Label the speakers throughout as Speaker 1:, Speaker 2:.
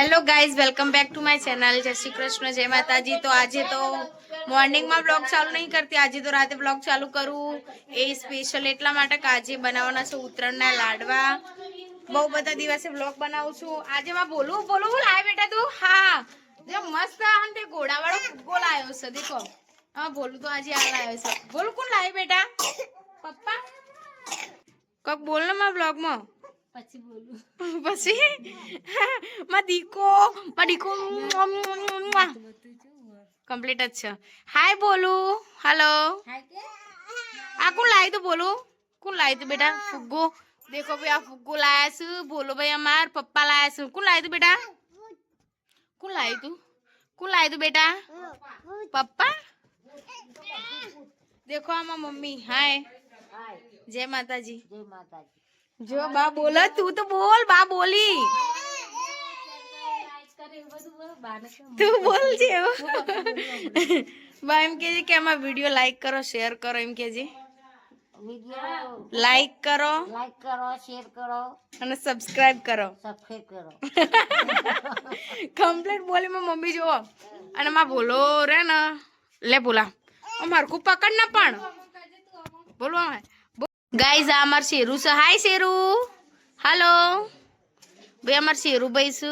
Speaker 1: Hello guys welcome back to my channel જય શ્રી કૃષ્ણ જય માતાજી તો આજે તો મોર્નિંગમાં બ્લોગ ચાલુ નહીં કરતી. આજે તો રાતે બ્લોગ ચાલુ કરું. એ સ્પેશિયલ એટલા માટે કે આજે બનાવવાના છે ઉત્તરાયણના લાડવા. બહુ બધા દિવસે બ્લોગ બનાવું છું. આજે માં બોલું બોલું. લાય બેટા તું. હા. જો મસ્ત તે ઘોડાવાળો ફૂટબોલ આવ્યો છે, દેખો. હા, બોલું તો આજે આ લાવ્યો છે. બોલું, કોણ લાવ્યો બેટા? પપ્પા? કોક બોલ ને મારા બ્લોગમાં
Speaker 2: પછી બોલું.
Speaker 1: પછી? માં દીકો. માં દીકો. કમ્પ્લીટ જ છે. હાય બોલું. હાલો આ કોણ લાવી તું બોલું? કોણ લાવી તું બેટા? ફુગ્ગો. દેખો ભાઈ આ ફુગ્ગો લાયા છે. બોલો ભાઈ અમાર પપ્પા લાયા છે. કોણ લાવી તું બેટા? કોણ લાવી તું? કોણ લાવી તું બેટા? પપ્પા? દેખો આમાં મમ્મી. હાય
Speaker 2: હાય
Speaker 1: જય માતાજી.
Speaker 2: જય માતાજી.
Speaker 1: જો બા બોલો, તું તો બોલ, બા બોલી. તું બોલ છે બા એમ કે છે કે આમાં વીડિયો લાઈક કરો શેર કરો, એમ કે છે લાઈક કરો.
Speaker 2: લાઈક કરો શેર કરો
Speaker 1: અને સબસ્ક્રાઇબ કરો.
Speaker 2: સબસ્ક્રાઇબ કરો
Speaker 1: કમ્પ્લીટ બોલી માં મમ્મી, જુઓ. અને માં બોલો રે ને. લે બોલા. મારકું પકડ ના પણ. બોલો ગાઈઝ આ અમાર શેરુ છે હાય શેરુ हेलो भाई हमारे शेरू भाई सु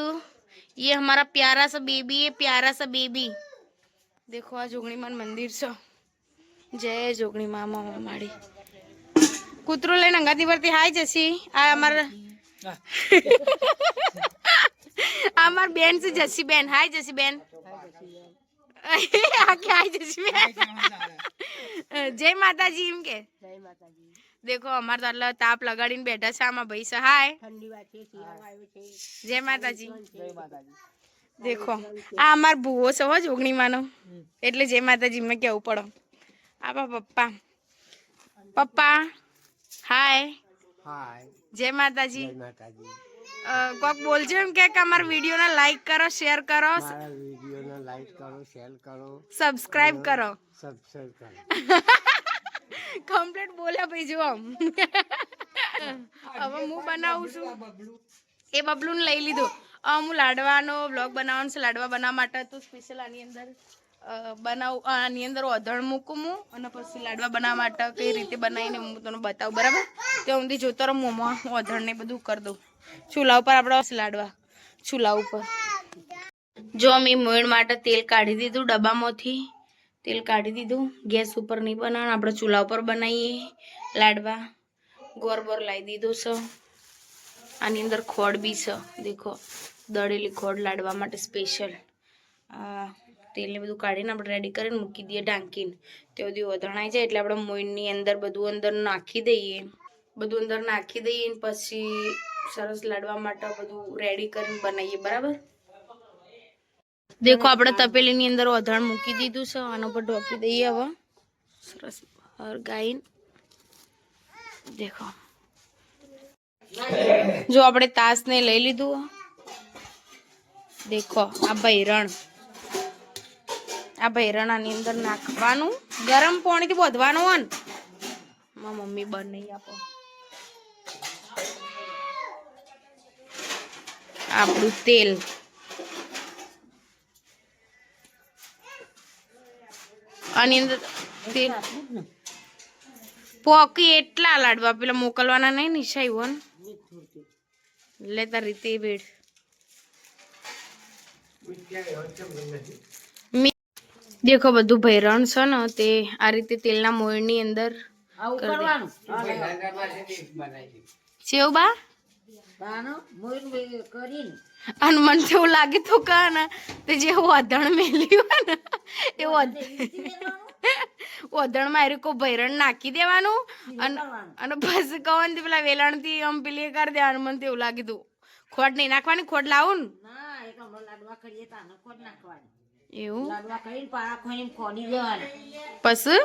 Speaker 1: ये हमारा प्यारा सा बेबी है प्यारा सा बेबी देखो आ जोगणी मान मंदिर છે જય જોગણી માં મામા માડી કૂતરો લઈને અંગાતી પરથી હાય જસી આ અમાર આ અમાર બેન છે જસી બેન હાય જસી બેન આ કે હાય જસી બેન જય માતાજી એમ કે
Speaker 2: જય માતાજી
Speaker 1: દેખો અમાર તો તાપ લગાડીને બેઠા છે આમાં ભાઈ સહાય. હાય
Speaker 2: ઠંડી વાત છે શિયાળો આવ્યો છે.
Speaker 1: જય માતાજી. દેખો આ અમાર ભૂવો છે હો જોગણી એટલે જય માતાજી મેં કેવું પડો? આપા પપ્પા. પપ્પા હાય.
Speaker 2: હાય.
Speaker 1: જય માતાજી. કોક બોલજો એમ કે અમાર વીડિયો વિડીયોને લાઈક કરો શેર કરો.
Speaker 2: વીડિયો વિડીયોને લાઈક કરો શેર કરો.
Speaker 1: સબસ્ક્રાઇબ કરો.
Speaker 2: સબસ્ક્રાઇબ કરો.
Speaker 1: કમ્પ્લીટ બોલ્યા ભાઈ જો આમ. હવે હું બનાવું છું. એ બબલું લઈ લીધું. હું લાડવાનો બ્લોગ બનાવવાનો છે. લાડવા બનાવવા માટે તો સ્પેશિયલ આની અંદર બનાવું આની અંદર ઓધણ મૂકું હું અને પછી લાડવા બનાવવા માટે કઈ રીતે બનાવીને હું તને બતાવું, બરાબર? તે હું જોતો રહું, મોંમાં ઓધણ ને બધું કરી દઉં. ચૂલા ઉપર આપણે લાડવા. ચૂલા ઉપર. જો મેં મોયણ માટે તેલ કાઢી દીધું ડબ્બામાંથી. તેલ કાઢી દીધું. ગેસ ઉપર નહીં બનાવવાનું. આપણે ચૂલા ઉપર બનાવીએ. લાડવા. ગોર બોર લાવી દીધું છે. આની અંદર ખોડ બી છે. દેખો, દળેલી ખોડ લાડવા માટે સ્પેશિયલ તેલને બધું કાઢીને આપણે રેડી કરીને મૂકી દઈએ ઢાંકીને. તે બધી વધણાઈ જાય એટલે આપણે મોઈનની અંદર બધું અંદર નાખી દઈએ. બધું અંદર નાખી દઈએ પછી સરસ લાડવા માટે બધું રેડી કરીને બનાવીએ. બરાબર? દેખો, આપણે તપેલીની અંદર વધાણ મૂકી દીધું છે. આના પર ઢોકી દઈએ હવે. સરસ હરગાઈને દેખો. જો આપણે તાસને લઈ લીધું દેખો, આ ભૈરણ આ ભૈરણ આની અંદર નાખવાનું. ગરમ પાણીથી બોધવાનું હોય ને. મારા મમ્મી બનાવી આપો. આપણું તેલ. અંદર તેલ પોકી એટલા લાડવા પેલા મોકલવાના નહીં નિશાઈ વન લેતા રીતે ભેડ મી- દેખો બધું ભૈરણ છે ને તે આ રીતે તેલના મોયણની અંદર સેવ બા?
Speaker 2: કરીને
Speaker 1: અને મને તો એવું લાગે તો કે ને તે જે વધણ મેલ્યું હોય ને એ વધણમાં એરી કો ભૈરણ નાખી દેવાનું અને અને પછી કહું ને પેલા વેલણથી આમ પેલી કરી દેવાનું. મને તો એવું લાગી તું ખોટ નહીં નાખવાની ખોટ લાવું ને?
Speaker 2: એ
Speaker 1: એવું? પછી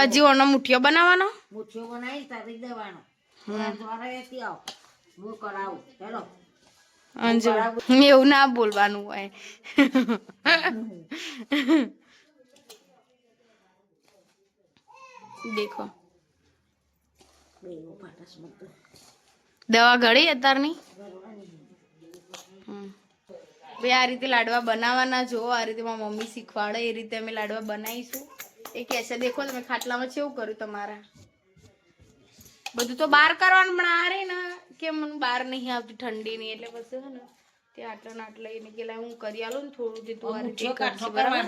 Speaker 1: હજી ઓનો મુઠિયો બનાવવાનો?
Speaker 2: મુઠ્ઠીઓ બનાવીને તરી દેવાનો. હું કરાવું. ચાલો
Speaker 1: અંજો એવું ના બોલવાનું હોય. દેખો. દવા ગળી અત્યારની? ભાઈ આ રીતે લાડવા બનાવવાના જો આ રીતે મારા મમ્મી શીખવાડે એ રીતે અમે લાડવા બનાવીશું. એ કહેશે દેખો તમે ખાટલામાં કેવું કર્યું તમારા. બધું તો બહાર કરવાનું પણ આ રે ને કે મને બહાર નહીં આવતી ઠંડી ની એટલે પછી હે ને તે આટલા ને આટલા એને કે લાય હું કરી આલું ને થોડું જે તું આ રીતે
Speaker 2: મુઠ્ઠીઓ
Speaker 1: કરજે,
Speaker 2: કાઠો
Speaker 1: બરાબર?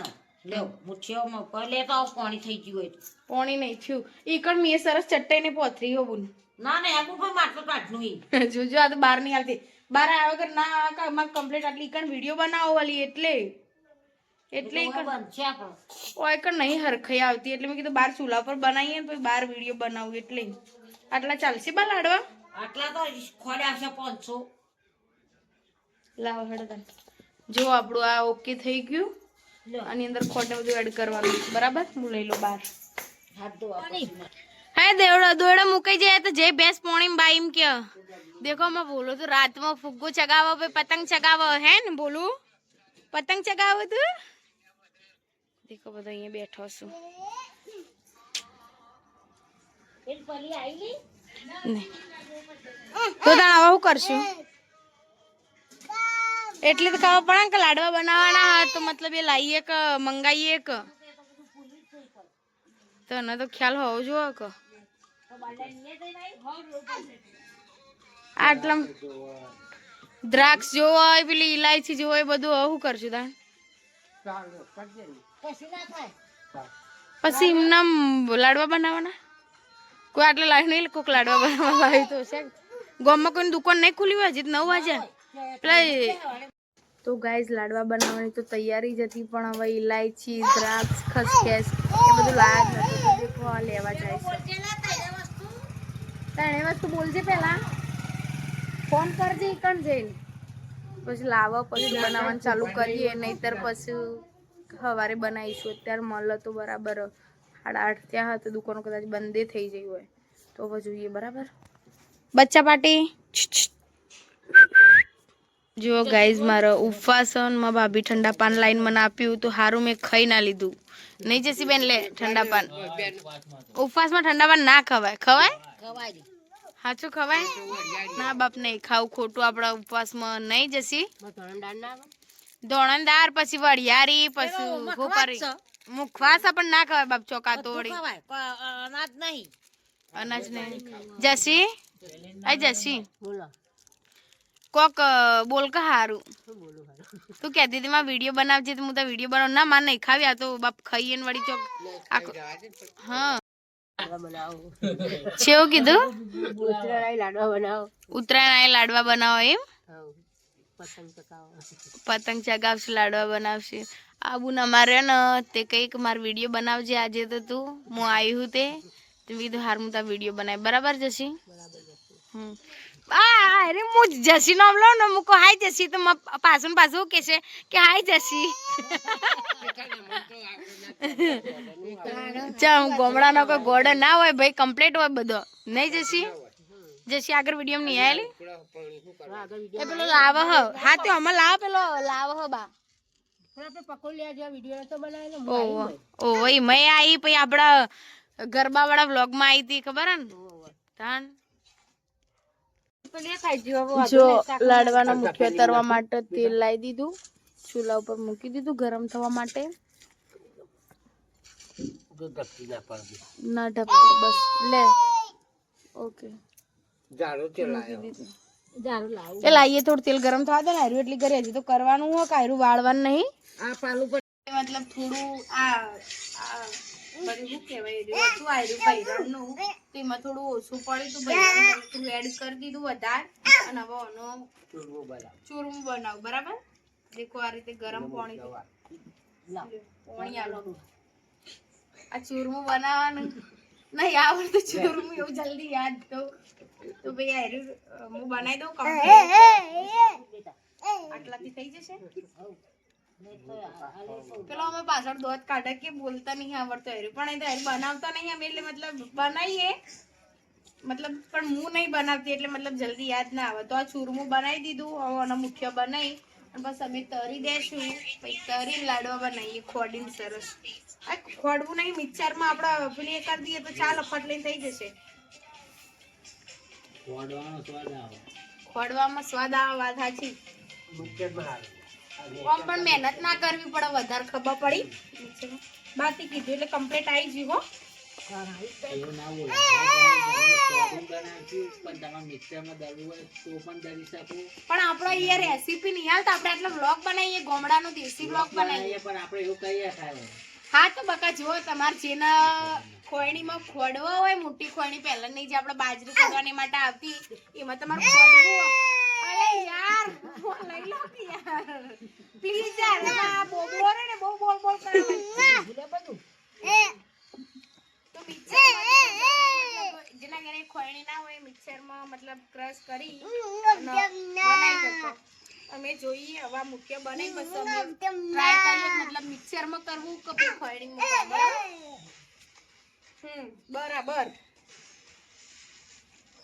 Speaker 2: પાણી થઈ ગયું હોય
Speaker 1: પાણી નહીં થયું. ઈકડ મેં સરસ ચટ્ટાઈ ને પોથરી હો બુન.
Speaker 2: ના ના એમ પણ માટલું કાઢનું ઈ.
Speaker 1: જોજો આ તો બહાર નહીં આવતી. બહાર આવ્યા વગર ના આવે મારે કમ્પ્લીટ આટલી ઈકડ વીડિયો બનાવો વાલી એટલે. એટલે
Speaker 2: ઈકડ
Speaker 1: ઓય કણ નહીં હરખાઈ આવતી એટલે મેં કીધું બહાર ચૂલા પર બનાવીએ ને પછી બહાર વીડિયો બનાવું એટલે. આટલા ચાલશે બા લાડવા
Speaker 2: આટલા તો ખોડે આવશે પાંચસો.
Speaker 1: લાવો હેડો તને. જો આપણું આ ઓકે થઈ ગયું. આની અંદર ખોટે બધું એડ કરવાનું બરાબર? હું લઈ લો
Speaker 2: હાથ ધોવા
Speaker 1: હા દેવડો દોડા મુકાઈ જાય તો જય ભેંસ પોણી બાઈમ કે. દેખો मैं બોલું તો રાતમાં ફુગ્ગો ચગાવો ભાઈ પતંગ ચગાવો. હે ને બોલું? પતંગ ચગાવો તું? દેખો બધો અહીંયા બેઠો છું. તો તાણ હવે શું કરશું? એટલે તો ખબર પડે કે લાડવા બનાવવાના તો મતલબ એ લાવીએ કે મંગાવીએ કે? તને તો ખ્યાલ હોવો જોઈએ કે? આટલા દ્રાક્ષ જોવો હોય પેલી ઇલાયચી જોવો હોય બધું આવું કરશું તાણ?
Speaker 2: પછી
Speaker 1: પછી એમના લાડવા બનાવવાના? કોઈ આટલા લાડ નહીં કોઈક લાડવા બનાવવા તો છે. ગામમાં કોઈની દુકાન નહીં ખુલી હોય, હજી નવ વાગ્યા. પેલા તો ગાઈઝ લાડવા બનાવવાની તો તૈયારી જ હતી, પણ હવે ઇલાયચી દ્રાક્ષ, ખસખસ એ બધું લાગ નથી. લેવા જાય છે. તાણે વસ્તુ બોલજે પહેલા. ફોન કરજે કણ જઈને. પછી લાવો, પછી બનાવવાનું ચાલુ કરીએ, નહીતર પછી સવારે બનાવીશું. અત્યારે મળે તો બરાબર. સાડા આઠ ત્યાં હતો દુકાનો કદાચ બંધે થઈ ગઈ હોય. તો હવે જોઈએ બરાબર? બચ્ચા પાટી. જો ગાઈઝ મારો ઉપવાસ છે ભાભી ઠંડા પાન લાઈન મને આપ્યું તો સારું મેં ખાઈ ના લીધું. નહીં જસી બેન લે ઠંડા પાન. ઉપવાસમાં ઠંડા પાન ના ખવાય. ખવાય?
Speaker 2: ખવાય
Speaker 1: સાચું ખવાય? ના બાપ નહીં. ખાવું ખોટું આપણા ઉપવાસમાં નહીં જસી. ધોળણદાર પછી વડિયારી પછી ગોપારી મુખવાસ પણ ના ખવાય બાપ ચોકા તોડી
Speaker 2: અનાજ નહીં.
Speaker 1: અનાજ નહીં. જસી? આ જસી.
Speaker 2: બોલો.
Speaker 1: કોક બોલ કે હારું. તું કે દીદી માં વીડિયો બનાવજે તો હું તો વીડિયો બનાવ. ના માર નહીં ખાવી. આ તો બાપ ખાઈએ ને વળી ચોક આખો હા. છેવું કીધું? ઉત્તરાયણ આ લાડવા બનાવો. એમ? પતંગ ચગાવશે લાડવા બનાવશું. આબુ ને મારે ને તે કંઈક માર વીડિયો બનાવજે આજે તો તું. હું આવી હું તે. કીધું હાર હું તાર વીડિયો બનાવી. બરાબર જશી? હમ. આ અરે હું જસી નામ લઉં ને મૂકો હાય જસી તો પાછું પાછું કે છે કે હાય હું ચમ ગોમડાનો કોઈ ગોડો ના હોય ભાઈ કમ્પ્લીટ હોય બધો. નહીં જસી જસી આગળ વીડિયો નહીં આવેલી એ પેલો લાવો હ હા તે અમે લાવો પેલો લાવો હ બા ઓહો ઓહો ઈ મેં આવી પછી આપડા ગરબા વાળા વ્લોગમાં આવી હતી ખબર હે ને તાન જો લાડવાનો મુઠિયો તરવા માટે તેલ લાવી દીધું ચૂલા ઉપર મૂકી દીધું ગરમ થવા માટે ના ઢપકો બસ લે ઓકે એ લાવીએ થોડું તેલ ગરમ થવા દે ને હારું એટલી કરી હજી તો કરવાનું હોય કે વાળવાનું નહીં.
Speaker 2: આ પાલું પર
Speaker 1: મતલબ થોડું આ આ શું કહેવાય રહ્યું હતું આયરું બૈરામનું. તો એમાં થોડું ઓછું પડ્યું તું બૈરામ થોડું એડ કરી દીધું વધારે. અને હવે આનો ચૂરમું બનાવું. બરાબર? દેખો આ રીતે ગરમ પાણી પાણી આલો. આ ચૂરમું બનાવવાનું. નહીં આવડતું ચૂરમું એવું જલ્દી યાદ તો તો ભાઈ હું બનાવી દઉં complete. આટલાથી થઈ જશે? પેલો અમે પાછળ દોત કાઢે કે બોલતા નહીં આવડતો હેરું પણ એ તો હેરું બનાવતા નહીં અમે એટલે મતલબ બનાવીએ મતલબ પણ હું નહીં બનાવતી એટલે મતલબ જલ્દી યાદ ના આવે. તો આ ચૂરમું બનાવી દીધું હવે આનો મુખ્ય બનાવી. અને બસ અમે તરી દેશું. પછી તરી લાડવા બનાવીએ. ખોડીને સરસ. આ ખોડવું નહીં મિક્સરમાં આપણે પેલી કરી દઈએ તો ચાલ અફટ લઈને થઈ જશે. ખોડવામાં સ્વાદ આવે વાત સાચી. આમ પણ મહેનત ના કરવી પડે વધારે ખબર પડી. બાકી કીધું એટલે કમ્પ્લીટ આવી ગયું હો.
Speaker 3: એવું ના બોલો. પણ તમારે મિક્સરમાં દળવું હોય તો પણ દળી
Speaker 1: આપણો અહીંયા રેસીપી નહીં હાલ તો આપણે આટલો બ્લોગ બનાવીએ ગોમડાનો દેશી બ્લોગ બનાવીએ.
Speaker 3: બનાવીએ પણ આપણે એવું કહીએ
Speaker 1: હા તો બકા જુઓ તમારે જેના ખોયણીમાં ખોડવા હોય મોટી ખોયણી પહેલાની જે આપણે બાજરી ખોડવાની માટે આવતી એમાં તમારે ખોડવું અરે યાર લઈ લો યાર. પ્લીઝ યાર આ બોબડો રે ને બહુ બોલ બોલ કરે તો મિક્સર જેના ઘરે ખોયણી ના હોય મિક્સરમાં મતલબ ક્રશ કરી અમે જોઈએ હવે મુખ્ય બને બસ ટ્રાય કરીએ મતલબ મિક્સરમાં કરવું કે બરાબર? હમ બરાબર.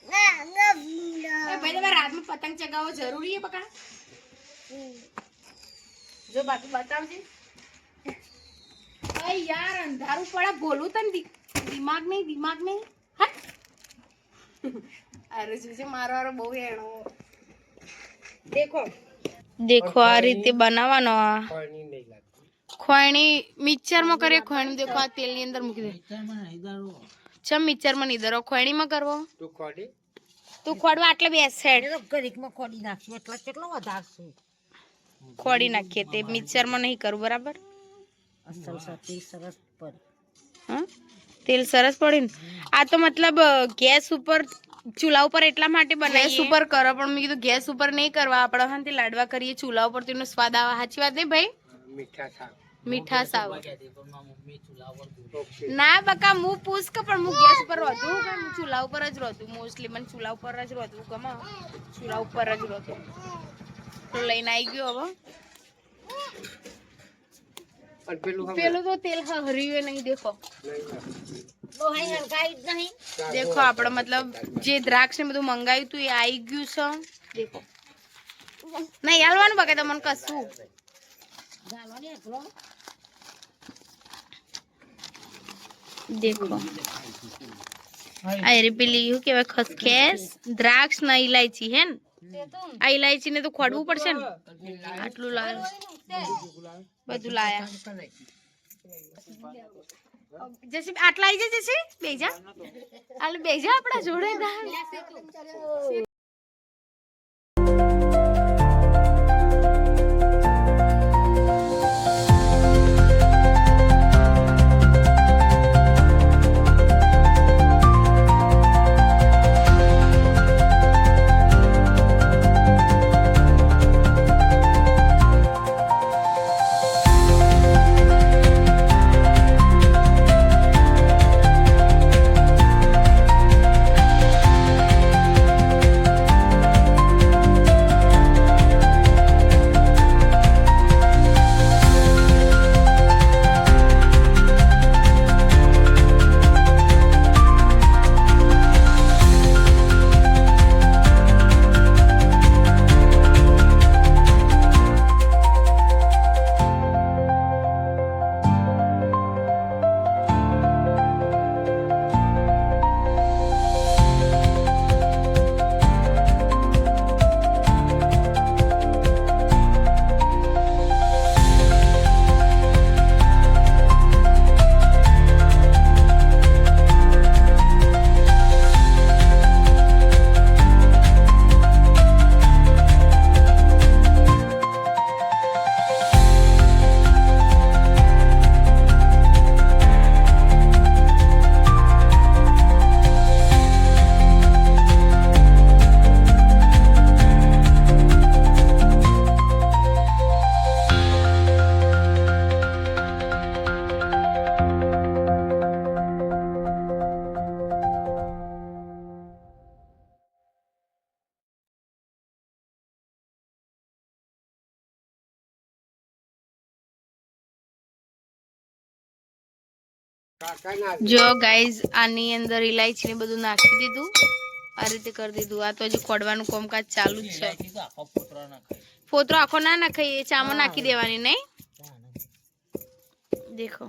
Speaker 1: ભાઈ તમારે રાતમાં પતંગ ચગાવવો જરૂરી છે બકા જો બાકી બતાવજે. ભાઈ યાર અંધારું પડે બોલું તને દી- દિમાગ નહીં દિમાગ નહીં. હટ. અરે જોજે મારો હારો બહુ એણો દેખો. દેખો આ રીતે બનાવવાનો આ. ખોયણી મિક્સરમાં કરીએ ખોયણી દેખો આ તેલની અંદર મૂકી દે. ચમ મિક્સરમાં નહીં દરો ખોયણીમાં કરવો? તું ખોડવા આટલે બેસ સેડ
Speaker 2: એ તો ખોડી નાખશું એટલે કેટલો વધારશું?
Speaker 1: ખોડી નાખીએ તે મિક્સરમાં નહીં કરવું બરાબર?
Speaker 2: અસલ સતી સરસ પર
Speaker 1: હા? તેલ સરસ પડે ને? આ તો મતલબ ગેસ ઉપર ચૂલા ઉપર એટલા માટે બનાવી ગેસ ઉપર કરો પણ મેં કીધું ગેસ ઉપર નહીં કરવા. આપણે હા લાડવા કરીએ ચૂલા ઉપર તેનો સ્વાદ આવે. સાચી વાત નહીં ભાઈ? મીઠા આવે
Speaker 3: કહેતી પણ મારી મમ્મી ચૂલા ઉપર દૂધ
Speaker 1: ના બકા હું પૂછ કે પણ હું ગેસ ઉપર રોતું કે હું ચૂલા ઉપર જ રોતું મોસ્ટલી મને ચૂલા ઉપર જ રોતું ગમે. ચૂલા ઉપર જ રોતું તો લઈને આવી ગયો હવે. પેલું તો તેલ હર્યું નહીં દેખો.
Speaker 2: લોહાઈ હલકાઈ જ નહીં.
Speaker 1: દેખો આપણે મતલબ જે દ્રાક્ષ ને બધું મંગાવ્યું હતું એ આવી ગયું છે. દેખો. નહીં હાલવાનું બકે તમને કશું.
Speaker 2: ગાલવાની એકલો
Speaker 1: દેખો આ રે પેલી શું કહેવાય ખસખેસ દ્રાક્ષ ના ઇલાયચી હે ને આ ઇલાયચી ને તો ખોડવું પડશે ને આટલું લાવ્યા બધું લાયા જસી આટલા આવી જાય જસી બેજા આલે બેજા આપણા જોડે જો ગાઈઝ આની અંદર ઇલાયચી ને બધું નાખી દીધું આ રીતે કરી દીધું આ તો હજી ખોડવાનું કામકાજ ચાલુ જ છે
Speaker 3: કીધું આખો પોતરો ના ખાય
Speaker 1: ફોતરો આખો ના નાખાય એ ચામાં નાખી દેવાની નહીં દેખો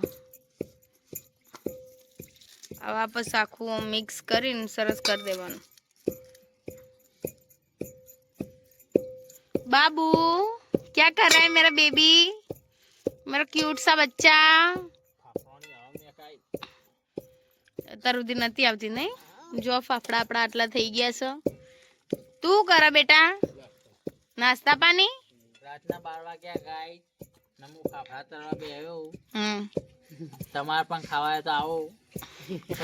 Speaker 1: હવે વાપસ આખું મિક્સ કરીને સરસ કરી દેવાનું બાબુ क्या कर रहा है मेरा बेबी मेरा क्यूट सा बच्चा અત્યાર સુધી નથી આવતી નહીં. જો ફાફડા આપડા આટલા થઈ ગયા છે. તું કરે બેટા. નાસ્તા પાણી?
Speaker 3: રાતના બાર વાગ્યા ગાય નમુ ફાફડા તળવા બે
Speaker 1: આવ્યો
Speaker 3: તમારે પણ ખાવાય તો આવો.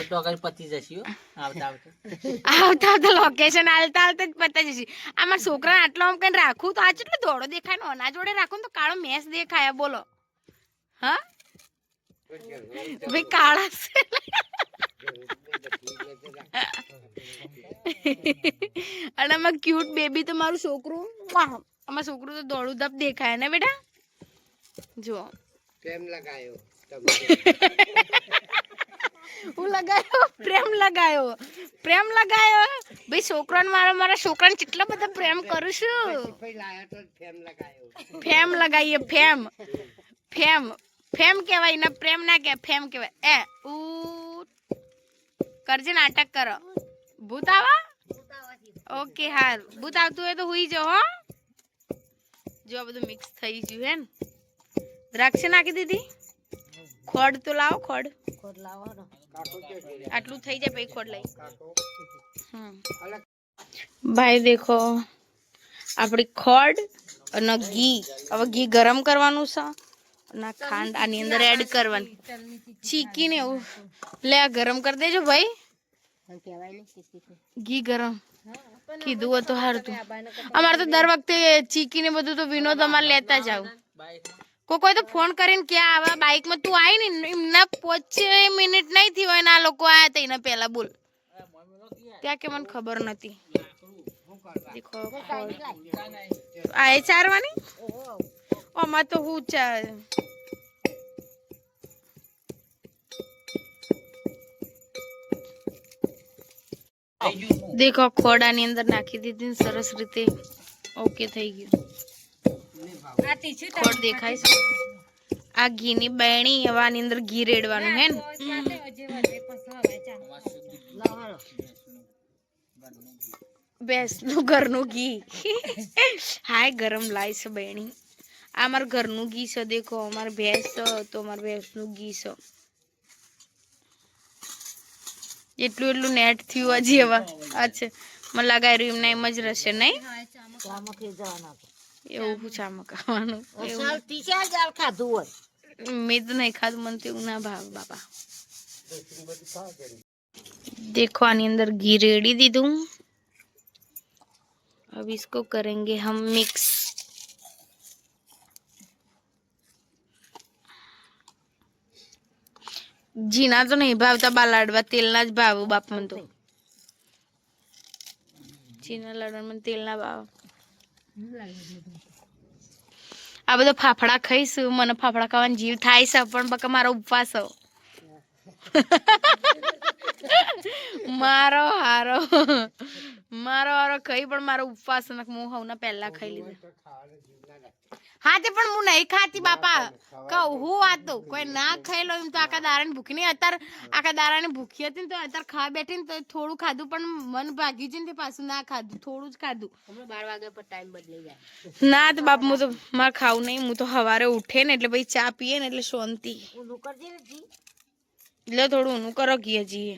Speaker 3: તો આગળ પતી જશે આવતા આવતા.
Speaker 1: આવતા લોકેશન હાલતા હાલતા જ પતા જશે. મારા છોકરાને આટલો આમ કઈ રાખું તો આ જેટલો ધોળો દેખાય ને? અના જોડે રાખું ને તો કાળો મેસ દેખાય. બોલો. હા? ભાઈ કાળા અને આમાં ક્યુટ બેબી તો મારું છોકરું! આમાં છોકરું તો દોડું ધપ દેખાય ને બેટા. જો હું લગાયો? પ્રેમ લગાયો. પ્રેમ લગાયો? ભાઈ છોકરાને મારા મારા છોકરાને કેટલા બધા પ્રેમ કરું છું. ફેમ લગાઈએ ફેમ. ફેમ. ફેમ કહેવાય ને પ્રેમ ના કે ફેમ કહેવાય. એ ઉ કરજે નાટક કરો. ભૂત આવા? ઓકે હાર ભૂત આવતું હોય તો હુઈ જાઓ, હો. જો આ બધું મિક્સ થઈ ગયું હે ને દ્રાક્ષ નાખી દીધી? ખોડ તો લાવો, ખોડ.
Speaker 2: ખોડ લાવો
Speaker 1: આટલું થઈ જાય પછી ખોડ લઈ. ભાઈ દેખો આપણી ખોડ અને ઘી. હવે ઘી ગરમ કરવાનું છે. આ ખાંડ આની અંદર એડ કરવાની. ચીકીને એવું. લે ગરમ કરી દેજો ભાઈ.
Speaker 2: પણ કહેવાય ને કે
Speaker 1: ઘી ગરમ. કીધું હોય તો સારું તું. અમારે તો દર વખતે ચીકીને બધું તો વિનોદ અમારે લેતા જ આવું. કોઈ કોઈ તો ફોન કરીને ક્યાં આવા બાઇકમાં તું આવી ને એમના પોચે મિનિટ નહીં થઈ હોય ને આ લોકો આયા હતા એના પહેલા બોલ. ત્યાં કે મને ખબર નથી દેખો આ એ ચારવાની? આમાં તો હું ચા દેખો ખોડાની અંદર નાખી દીધી ને સરસ રીતે. ઓકે થઈ ગયું. ખોડ દેખાય છે. આ ઘીની બેણી હવે આની અંદર ઘી રેડવાનું હે ને?
Speaker 2: લાવવાનો
Speaker 1: ભેંસનું ઘરનું ઘી. હાય ગરમ લાય છે બેણી આ અમારા ઘરનું ઘી છે દેખો અમારે ભેંસ છે તો અમારા ભેંસનું ઘી છે. એટલું એટલું નેટ થયું હજી હવે અચ્છા મને લાગે એમને એમ જ રહેશે નહીં
Speaker 2: ચામકી જવાના
Speaker 1: એવું હું ચામાં ખાવાનું
Speaker 2: અસલ તીસા જાલ ખાધું હોય
Speaker 1: મેં તો નહીં ખાધું મને તો એવું ના ભાવ બાપા देखो आनी अंदर घी रेडी દીધું अब इसको करेंगे हम मिक्स જીના તો નહીં ભાવતા બા લાડવા તેલના જ ભાવ બાપ મને તો. જીના લાડવા મને તેલના ભાવ. આ બધા ફાફડા ખાઈશું, મને ફાફડા ખાવાનો જીવ થાય છે, પણ બકા મારો ઉપવાસ. મારો હારો. મારો હારો ખાઈ, પણ મારો ઉપવાસ હું હવના પહેલા ખાઈ લીધા. હા તે પણ હું નહીં ખાતી બાપા. કહું હું વાતો કોઈ ના ખાઈ લો એમ તો આખા દારાની ભૂખી નહીં. અત્યારે આખા દારાની ભૂખી હતી ને તો અત્યારે ખાવા બેઠી ને તો થોડું ખાધું પણ મન ભાગી છે ને તે પાછું ના ખાધું થોડું જ ખાધું.
Speaker 2: બાર વાગ્યા પર ટાઈમ બદલાઈ જાય.
Speaker 1: ના તો બાપ હું તો મારે ખાવું નહીં હું તો સવારે ઉઠે ને એટલે પછી ચા પીએ ને એટલે શાંતિ એટલે થોડું ઊનું કરો ઘી હજી.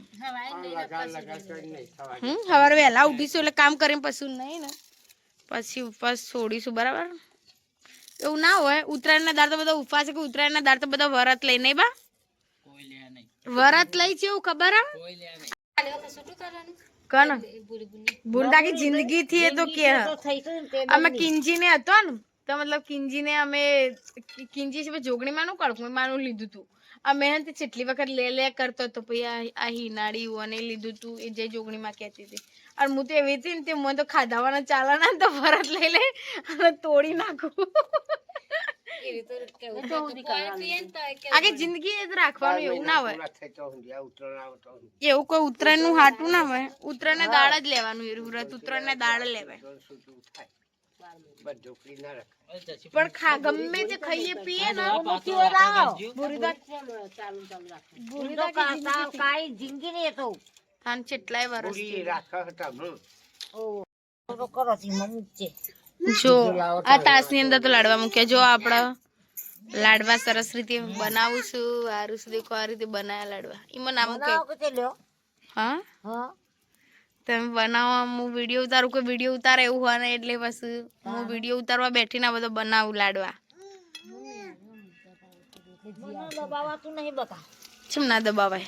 Speaker 1: હમ સવારે વહેલા ઉઠીશું એટલે કામ કરીને પછી નહીં ને. પછી ઉપવાસ છોડીશું બરાબર? એવું ના હોય. ઉત્તરાયણના દાર તો બધા ઉપવાસ છે કે ઉત્તરાયણના દાર તો બધા વરત લઈ નહીં બા? વરત લઈ છે એવું ખબર આમ કન કે જિંદગી થી એ તો કે.
Speaker 2: અમે કિંજી ને
Speaker 1: હતો ને તો મતલબ કિંજી ને અમે કિંજી છે જોગણીમાં નું કડકું માનું લીધું તું. અમે હે ને જેટલી વખત લે લે કરતો તો પછી આ હિનાળી અને લીધું તું એ જે જોગણીમાં કહેતી હતી. અને હું તો એવી હતી ને તે મને તો ખાધાવાના ચાલે ના તો ફરત લઈ લે અને તોડી નાખું. આખી જિંદગી એ જ રાખવાનું એવું ના હોય. એવું કોઈ ઉત્તરાયણનું હાટું ના હોય. ઉત્તરાયણ ના દાળ જ લેવાનું એવું વ્રત ઉત્તરાયણ ને દાળ લેવાય. પણ ખા ગમે તે ખાઈએ પીએ ને.
Speaker 3: ભૂરી રાખજો.
Speaker 2: ચાલુ ચાલુ રાખો ઊંધો કરતા કાંઈ જિંદગી નહીં તો.
Speaker 1: થાન કેટલાય વર્ષ
Speaker 2: ઓ તો કરો છે મમ્મી
Speaker 1: જો આ તાસની અંદર તો લાડવા મૂક્યા. જો આપણે લાડવા સરસ રીતે બનાવું છું આરું સુધી આ રીતે બનાવ્યા લાડવા. એમાં નામ મૂકે
Speaker 2: કે
Speaker 1: હા?
Speaker 2: હા.
Speaker 1: તમે બનાવો હું વીડિયો ઉતારું કે વીડિયો ઉતારે એવું હોય ને એટલે બસ હું વીડિયો ઉતારવા બેઠી ના બધો બનાવું લાડવા. ચમ ના દબાવાય?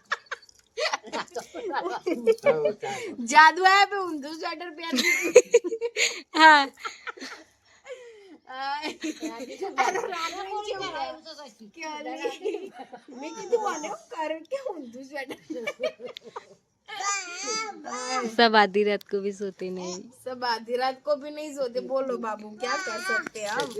Speaker 1: जादू है पे उंदू स्वेटर पहन हाँ।
Speaker 4: सब आधी रात को भी सोते नहीं।
Speaker 1: सब आधी रात को भी नहीं सोते बोलो बाबू क्या कर सकते हम?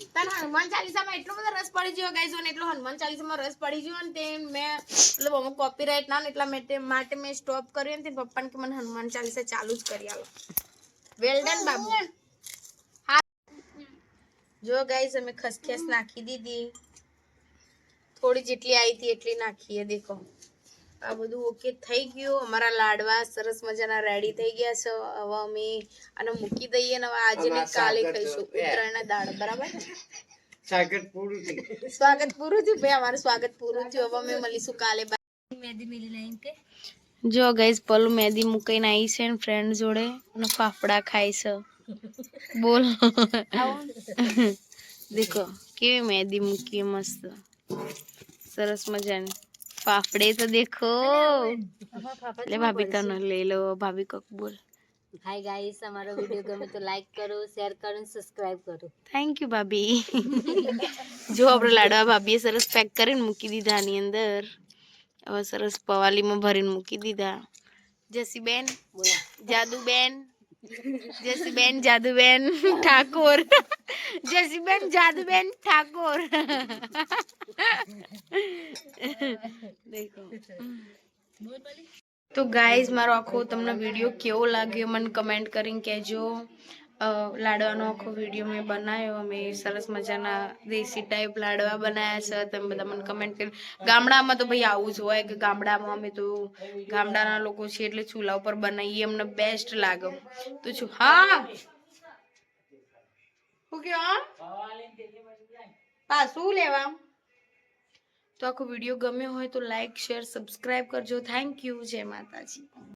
Speaker 1: તને હનુમાન ચાલીસામાં એટલો બધો રસ પડી ગયો ગાઈઝ અને એટલો હનુમાન ચાલીસામાં રસ પડી ગયો ને તે મેં એટલે અમુક કોપીરાઇટ ના એટલા માટે મેં સ્ટોપ કર્યો ને તે પપ્પાને કે મને હનુમાન ચાલીસા ચાલુ જ કરી આલો. વેલ ડન બાબુ. જો ગાઈઝ અમે ખસખસ નાખી દીધી. થોડી જેટલી આવી હતી એટલી નાખીએ, દેખો. આ બધું ઓકે થઈ ગયું. અમારા લાડવા સરસ મજાના રેડી થઈ ગયા છે. હવે અમે આને મૂકી દઈએ ને હવે આજે ને કાલે ખાઈશું ઉત્તરાયણના દાળ. બરાબર? સ્વાગત પૂરું થયું? ભાઈ અમારું સ્વાગત પૂરું થયું. હવે અમે મળીશું કાલે. જો ગઈસ પલું મહેંદી મૂકીને આવી છે ને ફ્રેન્ડ જોડે અને ફાફડા ખાય છે. બોલ. દેખો કેવી મહેંદી મૂકી મસ્ત. સરસ મજાની. ફાફડે તો દેખો લે ભાભી તને લઈ લો ભાભી કોક બોલ
Speaker 4: हाय गाइस हमारा वीडियो गमे तो लाइक करो शेयर करो सब्सक्राइब करो
Speaker 1: થેન્ક યુ ભાભી જો આપણે લાડવા ભાભીએ સરસ પેક કરીને મૂકી દીધા આની અંદર હવે સરસ પવાલીમાં ભરીને મૂકી દીધા જસીબેન જાદુબેન જસીબેન, જાદુબેન, ઠાકોર. જસીબેન, જાદુબેન, ઠાકોર. તો ગાઈઝ મારો આખો તમને વીડિયો કેવો લાગ્યો? મને કમેન્ટ કરીને કહેજો. લાડવાનો આખો વીડિયો મેં બનાવ્યો. અમે સરસ મજાના દેશી ટાઈપ લાડવા બનાવ્યા છે. તમે બધા મને કમેન્ટ કરી ગામડામાં તો ભાઈ આવું જ હોય કે ગામડામાં અમે તો ગામડાના લોકો છીએ એટલે ચૂલા ઉપર બનાવીએ અમને બેસ્ટ લાગે. તો છું હા. શું કહેવા પાછું લેવા? તો આખો વીડિયો ગમ્યો હોય તો લાઈક શેર સબસ્ક્રાઈબ કરજો. થેન્ક યુ જય માતાજી.